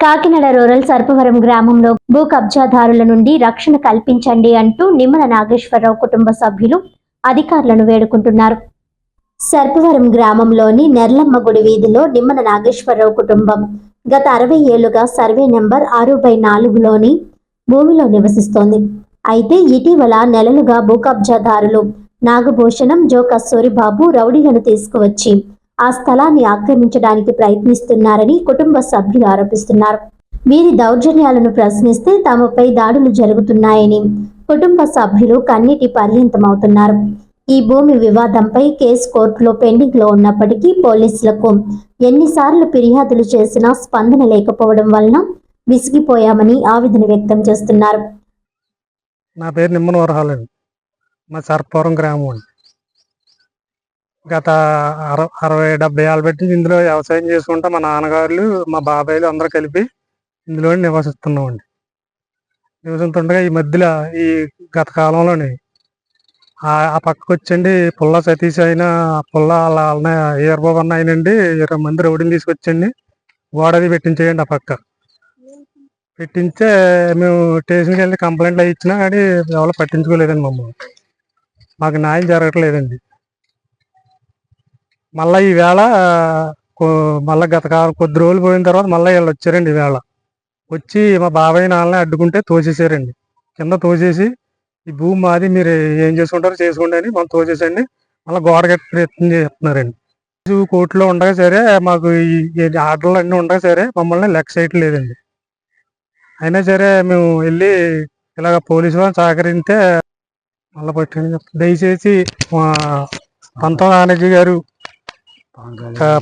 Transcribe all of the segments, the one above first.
Kakinada rural Sarpavaram గ్రామంలో భూ కబ్జాదారుల నుండి రక్షణ కల్పించండి అంటూ నిమ్మల నాగేశ్వరరావు కుటుంబ సభ్యులు అధికారులను వేడుకుంటున్నారు. సర్పవరం గ్రామంలోని నెర్లమ్మ గుడి వీధిలో నిమ్మల నాగేశ్వరరావు కుటుంబం గత అరవై ఏళ్ళుగా సర్వే నెంబర్ ఆరు బై నాలుగులోని భూమిలో నివసిస్తోంది. అయితే ఇటీవల నెలలుగా భూ కబ్జాదారులు నాగభూషణం జో కస్తూరిబాబు రౌడీలను తీసుకువచ్చి ఆ స్థలాన్ని ఆక్రమించడానికి ప్రయత్నిస్తున్నారని కుటుంబ సభ్యులు ఆరోపిస్తున్నారు. వీరి దౌర్జన్యాలను ప్రశ్నిస్తే తమపై దాడులు జరుగుతున్నాయని కుటుంబ సభ్యులు కన్నీటి పర్యంతమవుతున్నారు. ఈ భూమి వివాదంపై కేసు కోర్టులో పెండింగ్లో ఉన్నప్పటికీ పోలీసులకు ఎన్నిసార్లు ఫిర్యాదులు చేసినా స్పందన లేకపోవడం వలన విసిగిపోయామని ఆవేదన వ్యక్తం చేస్తున్నారు. నా పేరు నిమ్మనవరహాలండి మా సర్పవరం గ్రామం అండి. గత అర అరవై డెబ్బై ఏళ్ళ పెట్టి ఇందులో వ్యవసాయం చేసుకుంటా మా నాన్నగారులు మా బాబాయిలు అందరూ కలిపి ఇందులో నివసిస్తున్నామండి. నివసిస్తుండగా ఈ మధ్యలో ఈ గత కాలంలోని ఆ ఆ పక్కకు వచ్చండి పుల్ల సతీష్ అయిన పుల్ల వాళ్ళ వాళ్ళ ఈరబాబు అన్న అయినండి ఇరవై మంది రౌడీని తీసుకొచ్చండి. గోడది పెట్టించేయండి ఆ పక్క. పెట్టించే మేము స్టేషన్కి వెళ్ళి కంప్లైంట్లు అవి ఇచ్చినా కానీ ఎవరు పట్టించుకోలేదండి మమ్మల్ని. మాకు న్యాయం జరగట్లేదండి. మళ్ళీ ఈవేళ కో- మళ్ళీ గత కాలం కొద్ది రోజులు పోయిన తర్వాత మళ్ళీ వీళ్ళు వచ్చారండి ఈవేళ వచ్చి మా బాబాయ్ నాన్నని అడ్డుకుంటే తోసేసారండి. కింద తోసేసి ఈ భూమి మాది మీరు ఏం చేసుకుంటారో చేసుకోండి అని మనం తోసేసండి. మళ్ళీ గోడ కట్టి ప్రయత్నం చేస్తున్నారండి. కోర్టులో ఉండగా సరే మాకు ఈ ఆర్డర్లు అన్నీ ఉండగా సరే మమ్మల్ని లెక్క చేయటం లేదండి అయినా సరే మేము వెళ్ళి ఇలాగ పోలీసు వాళ్ళు సహకరిస్తే మళ్ళీ పట్టుకుని దయచేసి మా పంతం నానజీ గారు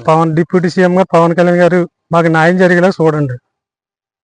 పవన్ డిప్యూటీ సీఎం గారు. పవన్ కళ్యాణ్ గారు మాకు న్యాయం జరిగేలా చూడండి.